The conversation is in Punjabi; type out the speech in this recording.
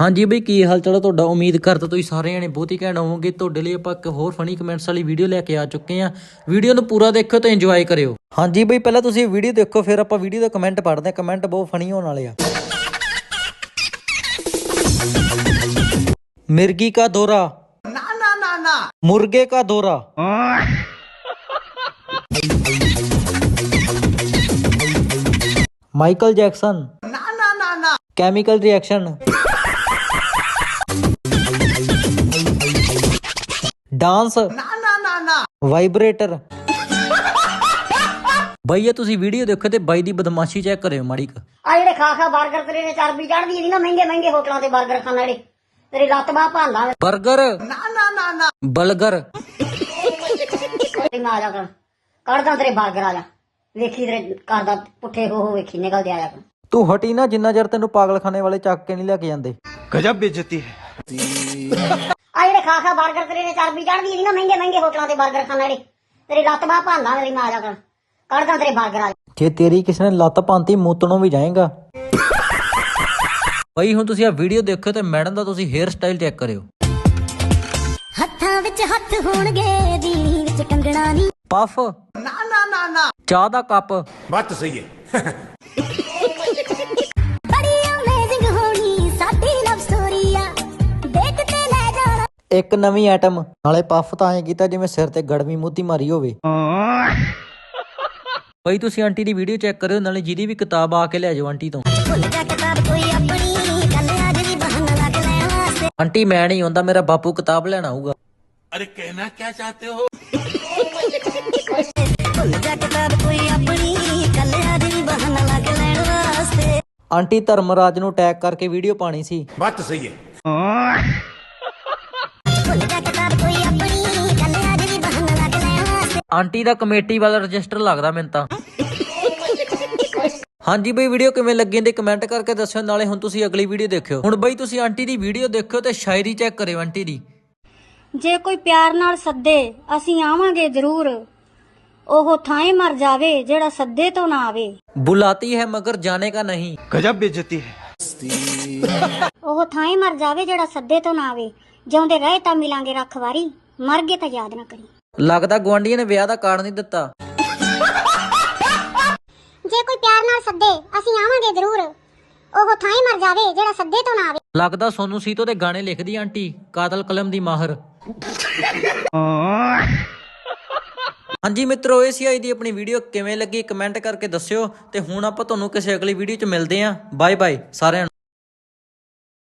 ਹਾਂਜੀ ਬਈ ਕੀ ਹਾਲ ਚਾਲ ਤੁਹਾਡਾ? ਉਮੀਦ ਕਰਦਾ ਤੁਸੀਂ ਸਾਰੇ ਜਣੇ ਬਹੁਤ ਹੀ ਘੈਂਟ ਹੋਵੋਗੇ। ਤੁਹਾਡੇ ਲਈ ਆਪਾਂ ਇੱਕ ਹੋਰ ਫਨੀ ਕਮੈਂਟਸ ਵਾਲੀ ਵੀਡੀਓ ਲੈ ਕੇ ਆ ਚੁੱਕੇ ਆ ਵੀਡੀਓ ਨੂੰ ਪੂਰਾ ਦੇਖਿਓ ਤੇ ਇੰਜੋਏ ਕਰਿਓ। ਹਾਂਜੀ ਬਈ ਪਹਿਲਾਂ ਤੁਸੀਂ ਵੀਡੀਓ ਦੇਖੋ ਫਿਰ ਆਪਾਂ ਵੀਡੀਓ ਦਾ ਕਮੈਂਟ ਪੜਦੇ ਆ ਕਮੈਂਟ ਬਹੁਤ ਫਨੀ ਹੋਣ ਵਾਲੇ ਆ। ਮਿਰਗੀ ਦਾ ਦੋਰਾ। ਨਾ ਨਾ ਨਾ ਨਾ। ਮੁਰਗੇ ਦਾ ਦੋਰਾ। Michael Jackson. Chemical reaction. Dance. ਨਾ ਨਾ ਨਾ ਨਾ। ਵਾਈਬ੍ਰੇਟਰ। ਬਾਈ ਤੁਸੀਂ ਵੀਡੀਓ ਦੇਖੋ ਤੇ ਬਾਈ ਦੀ ਬਦਮਾਸ਼ੀ ਚੈੱਕ ਕਰਿਓ ਮਾੜੀ ਕ। ਆ ਜਿਹੜੇ ਖਾ ਖਾ 버ਗਰ ਤੇਰੇ ਨੇ ਚਰਬੀ ਚੜਦੀ ਨਹੀਂ ਨਾ ਮਹਿੰਗੇ ਮਹਿੰਗੇ ਹੋਟਲਾਂ ਤੇ 버ਗਰ ਖਾਣ ਵਾਲੇ। ਤੇਰੀ ਲੱਤ ਬਾਹ ਭਾਂਦਾ 버ਗਰ ਨਾ ਨਾ ਨਾ ਨਾ। ਬਲਗਰ। ਨਾ ਆ ਕਰ। ਕੱਢਦਾ ਤੇਰੇ 버ਗਰ ਆ ਜਾ। ਵੇਖੀ ਤੇਰੇ ਕਰਦਾ ਪੁੱਠੇ ਹੋ ਹੋ ਵੇਖੀ ਨਿਕਲਦੇ ਆ ਜਾ ਤੂੰ ਹਟੀ ਨਾ ਜਿੰਨਾ ਚਿਰ ਤੈਨੂੰ ਪਾਗਲਖਾਨੇ ਵਾਲੇ ਚੱਕ ਕੇ ਨਹੀਂ ਲੈ ਕੇ ਜਾਂਦੇ। ਗਜਬ ਬੇਇੱਜ਼ਤੀ ਹੈ। ਖਾ ਖਾ 버ਗਰ ਤੇਰੇ ਨੇ ਚਰਬੀ ਚੜਦੀ ਇਹਦੀ ਨਾ ਮਹਿੰਗੇ ਮਹਿੰਗੇ ਹੋਟਲਾਂ ਤੇ 버ਗਰ ਖਾਣ ਵਾਲੇ। ਤੇਰੀ ਲੱਤ ਬਾਹ ਭਾਂਦਾ ਮੇਰੀ ਮਾਂ ਜਾ ਕਰ ਕੱਢਦਾ ਤੇਰੇ 버ਗਰ ਆ ਜੇ ਤੇਰੀ ਕਿਸੇ ਨੇ ਲੱਤ ਪਾਂਤੀ ਮੂਤਣੋਂ ਵੀ ਜਾਏਗਾ। ਬਈ ਹੁਣ ਤੁਸੀਂ ਆ ਵੀਡੀਓ ਦੇਖੋ ਤੇ ਮੈਡਮ ਦਾ ਤੁਸੀਂ ਹੇਅਰ ਸਟਾਈਲ ਚੈੱਕ ਕਰਿਓ। ਹੱਥਾਂ ਵਿੱਚ ਹੱਥ ਹੋਣਗੇ ਜੀਣੀ ਵਿੱਚ ਕੰਗਣਾ ਨਹੀਂ ਪਫ। ਨਾ ਨਾ ਨਾ। ਚਾਹ ਦਾ ਕੱਪ। ਬੱਤ ਸਹੀ ਹੈ। ਇੱਕ ਨਵੀਂ ਆਈਟਮ ਨਾਲੇ ਪਫ ਤਾਂ ਐ ਕੀਤਾ ਜਿਵੇਂ ਸਿਰ ਤੇ ਗੜਵੀ ਮੋਤੀ ਮਾਰੀ ਹੋਵੇ। ਬਈ ਤੁਸੀਂ ਆਂਟੀ ਦੀ ਵੀਡੀਓ ਚੈੱਕ ਕਰਿਓ ਨਾਲੇ ਜਿਹਦੀ ਵੀ ਕਿਤਾਬ ਆ ਕੇ ਲੈ ਜਾਓ ਆਂਟੀ ਤੋਂ। ਆਂਟੀ ਮੈਂ ਨਹੀਂ ਆਉਂਦਾ ਮੇਰਾ ਬਾਪੂ ਕਿਤਾਬ ਲੈਣਾ ਆਊਗਾ। ਅਰੇ ਕਹਿਣਾ ਕੀ ਚਾਹਤੇ ਹੋ? ਆਂਟੀ ਧਰਮਰਾਜ ਨੂੰ ਟੈਗ ਕਰਕੇ ਵੀਡੀਓ ਪਾਣੀ ਸੀ। ਬੱਤ ਸਹੀ ਹੈ। ਆਂਟੀ ਦਾ ਕਮੇਟੀ ਵਾਲਾ ਰਜਿਸਟਰ ਲੱਗਦਾ ਮੈਨੂੰ ਤਾਂ। ਹਾਂਜੀ ਬਈ ਵੀਡੀਓ ਕਿਵੇਂ ਲੱਗੀ ਤੇ ਕਮੈਂਟ ਕਰਕੇ ਦੱਸਿਓ ਨਾਲੇ ਹੁਣ ਤੁਸੀਂ ਅਗਲੀ ਵੀਡੀਓ ਦੇਖਿਓ। ਹੁਣ ਬਈ ਤੁਸੀਂ ਆਂਟੀ ਦੀ ਵੀਡੀਓ ਦੇਖਿਓ ਤੇ ਸ਼ਾਇਰੀ ਚੈੱਕ ਕਰਿਓ ਆਂਟੀ ਦੀ। ਜੇ ਕੋਈ ਪਿਆਰ ਨਾਲ ਸੱਦੇ ਅਸੀਂ ਆਵਾਂਗੇ ਜ਼ਰੂਰ। ਉਹ ਥਾਂ ਮਰ ਜਾਵੇ ਜਿਹੜਾ ਸੱਦੇ ਤੋਂ ਨਾ ਆਵੇ। ਬੁਲਾਤੀ ਹੈ ਮਗਰ ਜਾਣੇ ਕਾ ਨਹੀਂ। ਗਜਬ ਬੇਇੱਜ਼ਤੀ ਹੈ। ਉਹ ਥਾਂ ਮਰ ਜਾਵੇ ਜਿਹੜਾ ਸੱਦੇ ਤੋਂ ਨਾ ਆਵੇ। ਜਿਉਂਦੇ ਰਹੇ ਤਾਂ ਮਿਲਾਂਗੇ ਰੱਖਵਾਰੀ ਮਰ ਗਏ ਤਾਂ ਯਾਦ ਨਾ ਕਰੀ। ਲੱਗਦਾ ਗੁਆਂਢੀਆਂ ਨੇ ਵਿਆਹ ਦਾ ਕਾਰਡ ਨਹੀਂ ਦਿੱਤਾ। ਜੇ ਕੋਈ ਪਿਆਰ ਨਾਲ ਸੱਦੇ ਅਸੀਂ ਆਵਾਂਗੇ ਜ਼ਰੂਰ। ਉਹ ਥਾਂ ਮਰ ਜਾਵੇ ਜਿਹੜਾ ਸੱਦੇ ਤੋਂ ਨਾ ਆਵੇ। ਲੱਗਦਾ ਸੋਨੂ ਸੀਤੋ ਦੇ ਗਾਣੇ ਲਿਖਦੀ ਆਂਟੀ ਕਾਤਲ ਕਲਮ ਦੀ ਮਾਹਰ। ਹਾਂਜੀ ਮਿੱਤਰੋ, ਇਹ ਸੀ ਅੱਜ ਦੀ ਆਪਣੀ ਵੀਡੀਓ ਕਿਵੇਂ ਲੱਗੀ? ਕਮੈਂਟ ਕਰਕੇ ਦੱਸਿਓ। ਤੇ ਹੁਣ ਆਪਾਂ ਤੁਹਾਨੂੰ ਕਿਸੇ ਅਗਲੀ ਵੀਡੀਓ 'ਚ ਮਿਲਦੇ ਆਂ ਬਾਏ ਬਾਏ ਸਾਰਿਆਂ ਨੂੰ।